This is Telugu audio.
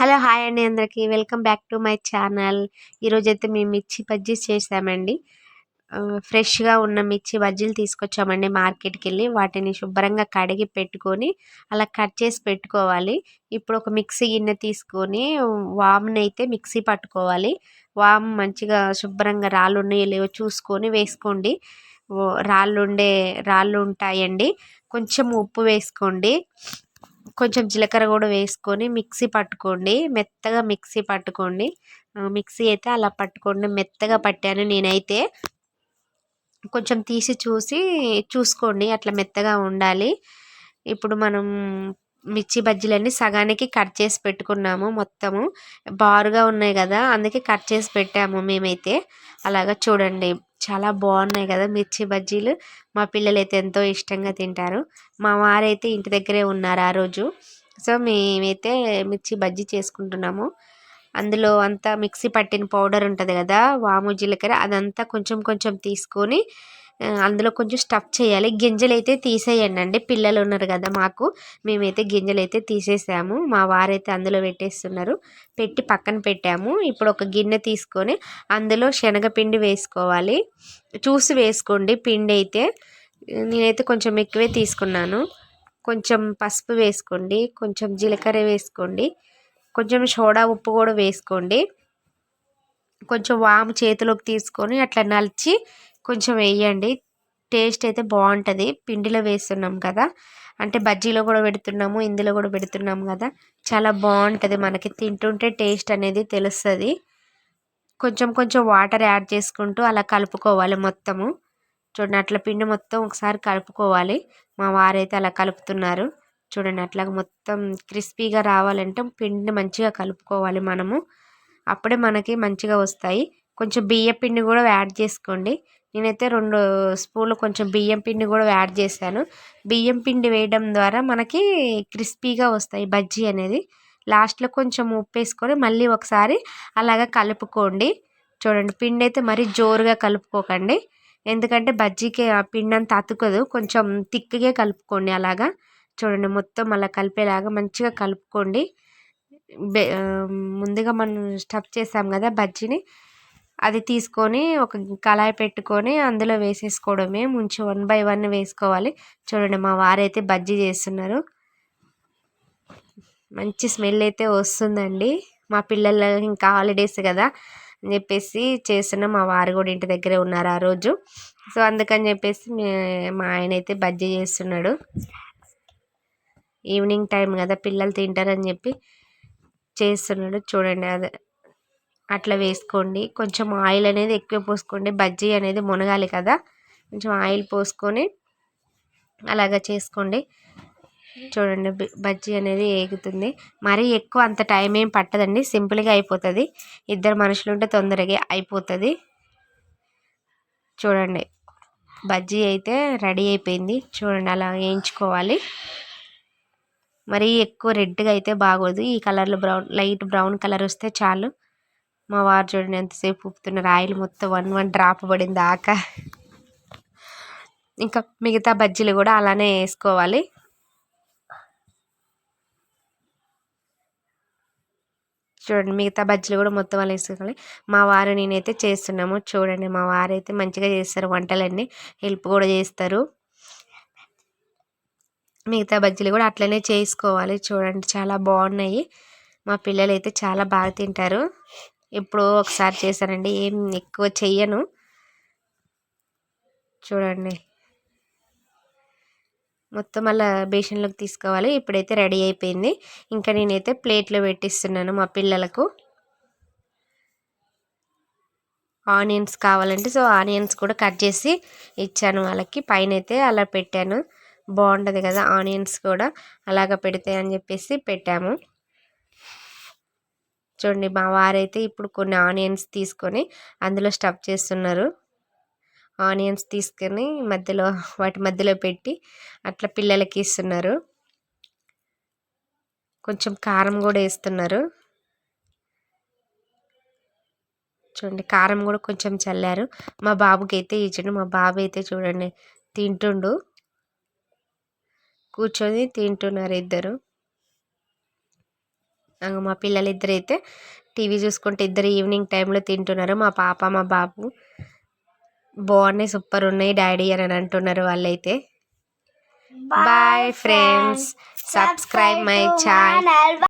హలో హాయ్ అండి అందరికీ. Welcome back to my channel. ఈరోజైతే మేము మిర్చి బజ్జీస్ చేసామండి. ఫ్రెష్గా ఉన్న మిర్చి బజ్జీలు తీసుకొచ్చామండి మార్కెట్కి వెళ్ళి వాటిని శుభ్రంగా కడిగి పెట్టుకొని అలా కట్ చేసి పెట్టుకోవాలి. ఇప్పుడు ఒక మిక్సీ గిన్నె తీసుకొని వామ్ని అయితే మిక్సీ పట్టుకోవాలి. వామ్ మంచిగా శుభ్రంగా రాళ్ళు ఉన్నాయో లేవో చూసుకొని వేసుకోండి. రాళ్ళు ఉండే రాళ్ళు ఉంటాయండి కొంచెం ఉప్పు వేసుకోండి. కొంచెం జీలకర్ర కూడా వేసుకొని మిక్సీ పట్టుకోండి. మెత్తగా మిక్సీ పట్టుకోండి. మిక్సీ అయితే అలా పట్టుకోండి. మెత్తగా పట్టాను నేనైతే. కొంచెం తీసి చూసి చూసుకోండి. అట్లా మెత్తగా ఉండాలి. ఇప్పుడు మనం మిర్చి బజ్జీలన్నీ సగానికి కట్ చేసి పెట్టుకున్నాము మొత్తము. బారుగా ఉన్నాయి కదా అందుకే కట్ చేసి పెట్టాము మేమైతే. అలాగా చూడండి. చాలా బాగున్నాయి కదా మిర్చి బజ్జీలు. మా పిల్లలు అయితే ఎంతో ఇష్టంగా తింటారు. మా వారైతే ఇంటి దగ్గరే ఉన్నారు ఆ రోజు. సో మేమైతే మిర్చి బజ్జీ చేసుకుంటున్నాము. అందులో అంతా మిక్సీ పట్టిన పౌడర్ ఉంటుంది కదా వాము జీలకర్ర అదంతా కొంచెం కొంచెం తీసుకొని అందులో కొంచెం స్టఫ్ చేయాలి. గింజలు అయితే తీసేయండి అండి పిల్లలు ఉన్నారు కదా మాకు. మేమైతే గింజలు అయితే తీసేసాము. మా వారైతే అందులో పెట్టేస్తున్నారు. పెట్టి పక్కన పెట్టాము. ఇప్పుడు ఒక గిన్నె తీసుకొని అందులో శనగపిండి వేసుకోవాలి. చూసి వేసుకోండి పిండి అయితే నేనైతే కొంచెం ఎక్కువే తీసుకున్నాను. కొంచెం పసుపు వేసుకోండి. కొంచెం జీలకర్ర వేసుకోండి. కొంచెం సోడా ఉప్పు కూడా వేసుకోండి. కొంచెం వాము చేతిలోకి తీసుకొని అట్లా నలిచి కొంచెం వేయండి. టేస్ట్ అయితే బాగుంటుంది. పిండిలో వేస్తున్నాం కదా. అంటే బజ్జీలో కూడా పెడుతున్నాము ఇందులో కూడా పెడుతున్నాం కదా. చాలా బాగుంటుంది మనకి. తింటుంటే టేస్ట్ అనేది తెలుస్తుంది. కొంచెం కొంచెం వాటర్ యాడ్ చేసుకుంటూ అలా కలుపుకోవాలి మొత్తము. చూడండి అట్లా పిండి మొత్తం ఒకసారి కలుపుకోవాలి. మా వారైతే అలా కలుపుతున్నారు. చూడండి అట్లా మొత్తం క్రిస్పీగా రావాలంటే పిండిని మంచిగా కలుపుకోవాలి మనము. అప్పుడే మనకి మంచిగా వస్తాయి. కొంచెం బియ్య పిండి కూడా యాడ్ చేసుకోండి. నేనైతే రెండు స్పూన్లు కొంచెం బియ్యం పిండి కూడా యాడ్ చేశాను. బియ్యం పిండి వేయడం ద్వారా మనకి క్రిస్పీగా వస్తాయి బజ్జీ అనేది. లాస్ట్లో కొంచెం ఉప్పు వేసుకొని మళ్ళీ ఒకసారి అలాగా కలుపుకోండి. చూడండి పిండి అయితే మరీ జోరుగా కలుపుకోకండి. ఎందుకంటే బజ్జీకి ఆ పిండి అంత అతుకదు. కొంచెం తిక్కగా కలుపుకోండి అలాగా. చూడండి మొత్తం అలా కలిపేలాగా మంచిగా కలుపుకోండి. బె ముందుగా మనం స్టఫ్ చేసాం కదా బజ్జీని. అది తీసుకొని ఒక కళాయి పెట్టుకొని అందులో వేసేసుకోవడమే. ముంచి వన్ బై వన్ వేసుకోవాలి. చూడండి మా వారైతే బజ్జీ చేస్తున్నారు. మంచి స్మెల్ అయితే వస్తుందండి. మా పిల్లలు ఇంకా హాలిడేస్ కదా అని చెప్పేసి చేస్తున్న మా వారు కూడా ఇంటి దగ్గరే ఉన్నారు ఆ రోజు. సో అందుకని చెప్పేసి మా ఆయన అయితే బజ్జీ చేస్తున్నాడు. ఈవినింగ్ టైం కదా పిల్లలు తింటారని చెప్పి చేస్తున్నాడు. చూడండి అదే అట్లా వేసుకోండి. కొంచెం ఆయిల్ అనేది ఎక్కువ పోసుకోండి. బజ్జీ అనేది మునగాలి కదా. కొంచెం ఆయిల్ పోసుకొని అలాగా చేసుకోండి. చూడండి బజ్జీ అనేది ఏగుతుంది. మరీ ఎక్కువ అంత టైం ఏం పట్టదండి. సింపుల్గా అయిపోతుంది. ఇద్దరు మనుషులు ఉంటే తొందరగా అయిపోతుంది. చూడండి. బజ్జీ అయితే రెడీ అయిపోయింది. చూడండి అలా వేయించుకోవాలి. మరీ ఎక్కువ రెడ్గా అయితే బాగోదు. ఈ కలర్లో బ్రౌన్ లైట్ బ్రౌన్ కలర్ వస్తే చాలు. మా వారు చూడండి ఎంతసేపు ఉప్పుతున్నారు ఆయిల్ మొత్తం వన్ వన్ డ్రాప్ పడింది ఆక ఇంకా మిగతా బజ్జీలు కూడా అలానే వేసుకోవాలి. చూడండి మిగతా బజ్జీలు కూడా మొత్తం అలా వేసుకోవాలి. మా వారు నేనైతే చేస్తున్నాము. చూడండి మా వారు అయితే మంచిగా చేస్తారు వంటలన్నీ. హెల్ప్ కూడా చేస్తారు. మిగతా బజ్జీలు కూడా అట్లనే చేసుకోవాలి. చూడండి చాలా బాగున్నాయి. మా పిల్లలు అయితే చాలా బాగా తింటారు. ఎప్పుడో ఒకసారి చేశానండి. ఏం ఎక్కువ చెయ్యను. చూడండి. మొత్తం అలా బేషన్లోకి తీసుకోవాలి. ఇప్పుడైతే రెడీ అయిపోయింది. ఇంకా నేనైతే ప్లేట్లో పెట్టిస్తున్నాను మా పిల్లలకు. ఆనియన్స్ కావాలంటే సో ఆనియన్స్ కూడా కట్ చేసి ఇచ్చాను వాళ్ళకి. పైన అయితే అలా పెట్టాను. బాగుంటుంది కదా ఆనియన్స్ కూడా. అలాగ పెడితే అని చెప్పేసి పెట్టాము. చూడండి మా వారైతే ఇప్పుడు కొన్ని ఆనియన్స్ తీసుకొని అందులో స్టఫ్ చేస్తున్నారు. ఆనియన్స్ తీసుకొని మధ్యలో వాటి మధ్యలో పెట్టి అట్లా పిల్లలకి ఇస్తున్నారు. కొంచెం కారం కూడా వేస్తున్నారు. చూడండి కారం కూడా కొంచెం చల్లారు. మా బాబుకి అయితే ఇచ్చిండు మా బాబు అయితే చూడండి తింటుండు. కూర్చొని తింటున్నారు ఇద్దరు. అంగ మా పిల్లలిద్దరు అయితే టీవీ చూసుకుంటే ఇద్దరు ఈవినింగ్ టైంలో తింటున్నారు. మా పాప మా బాబు బాగున్నాయి సూపర్ ఉన్నాయి డాడీ అని అంటున్నారు వాళ్ళైతే. Bye friends subscribe my channel